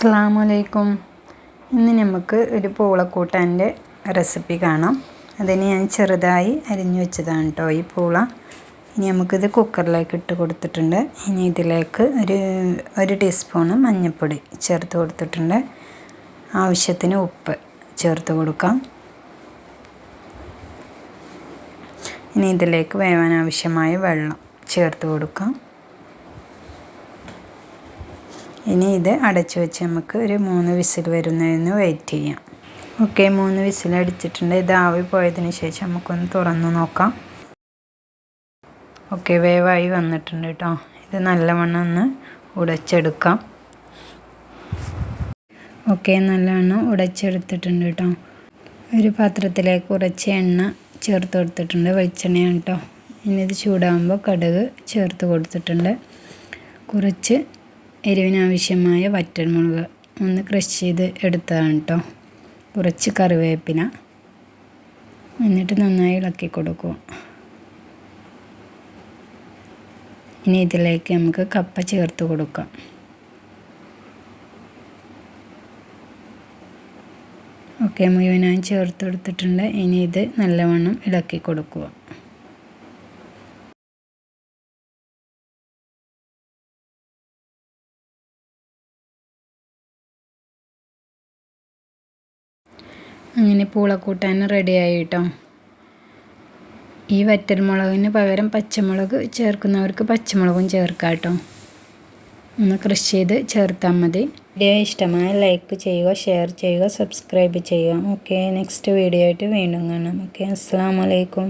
അസ്സാമലൈക്കും ഇന്ന് നമുക്ക് ഒരു പൂളക്കൂട്ടാന്റെ റെസിപ്പി കാണാം. അതിന് ഞാൻ ചെറുതായി അരിഞ്ഞു വെച്ചതാണ് കേട്ടോ ഈ പൂള. ഇനി നമുക്കിത് കുക്കറിലേക്ക് ഇട്ട് കൊടുത്തിട്ടുണ്ട്. ഇനി ഇതിലേക്ക് ഒരു ഒരു ടീസ്പൂണ് മഞ്ഞൾപ്പൊടി ചേർത്ത് കൊടുത്തിട്ടുണ്ട്. ആവശ്യത്തിന് ഉപ്പ് ചേർത്ത് കൊടുക്കാം. ഇനി ഇതിലേക്ക് വേവാൻ ആവശ്യമായ വെള്ളം ചേർത്ത് കൊടുക്കാം. ഇനി ഇത് അടച്ചു വെച്ച് നമുക്ക് ഒരു മൂന്ന് വിസിൽ വരുന്നതിന് വെയിറ്റ് ചെയ്യാം. ഓക്കെ മൂന്ന് വിസിൽ അടിച്ചിട്ടുണ്ട്. ഇത് ആവി പോയതിന് ശേഷം നമുക്കൊന്ന് തുറന്നു നോക്കാം. ഓക്കെ വേവായി വന്നിട്ടുണ്ട് കേട്ടോ ഇത് നല്ലവണ്ണം ഒന്ന് ഉടച്ചെടുക്കാം. ഓക്കെ നല്ലവണ്ണം ഉടച്ചെടുത്തിട്ടുണ്ട് കേട്ടോ ഒരു പാത്രത്തിലേക്ക് കുറച്ച് എണ്ണ ചേർത്ത് കൊടുത്തിട്ടുണ്ട്. വെളിച്ചെണ്ണയാണ് കേട്ടോ ഇനി ഇത് ചൂടാകുമ്പോൾ കടുക് ചേർത്ത് കൊടുത്തിട്ടുണ്ട്. കുറച്ച് എരിവിനാവശ്യമായ വറ്റൽമുളക് ഒന്ന് ക്രഷ് ചെയ്ത് എടുത്തതാണ് കേട്ടോ കുറച്ച് കറിവേപ്പില. എന്നിട്ട് നന്നായി ഇളക്കി കൊടുക്കുക. ഇനി ഇതിലേക്ക് നമുക്ക് കപ്പ ചേർത്ത് കൊടുക്കാം. ഓക്കെ മുഴുവനായി ചേർത്ത് കൊടുത്തിട്ടുണ്ട്. ഇനി ഇത് നല്ലവണ്ണം ഇളക്കി കൊടുക്കുക. അങ്ങനെ പൂളക്കൂട്ടാൻ റെഡിയായി കേട്ടോ ഈ വറ്റൽമുളകിന് പകരം പച്ചമുളക് ചേർക്കുന്നവർക്ക് പച്ചമുളകും ചേർക്കാം കേട്ടോ ഒന്ന് കൃഷി ചെയ്ത് ചേർത്താൽ മതി. വീഡിയോ ഇഷ്ടമായ ലൈക്ക് ചെയ്യുക ഷെയർ ചെയ്യുക സബ്സ്ക്രൈബ് ചെയ്യുക. ഓക്കെ നെക്സ്റ്റ് വീഡിയോ ആയിട്ട് വീണ്ടും കാണാം. ഓക്കെ അസ്സാം വലൈക്കും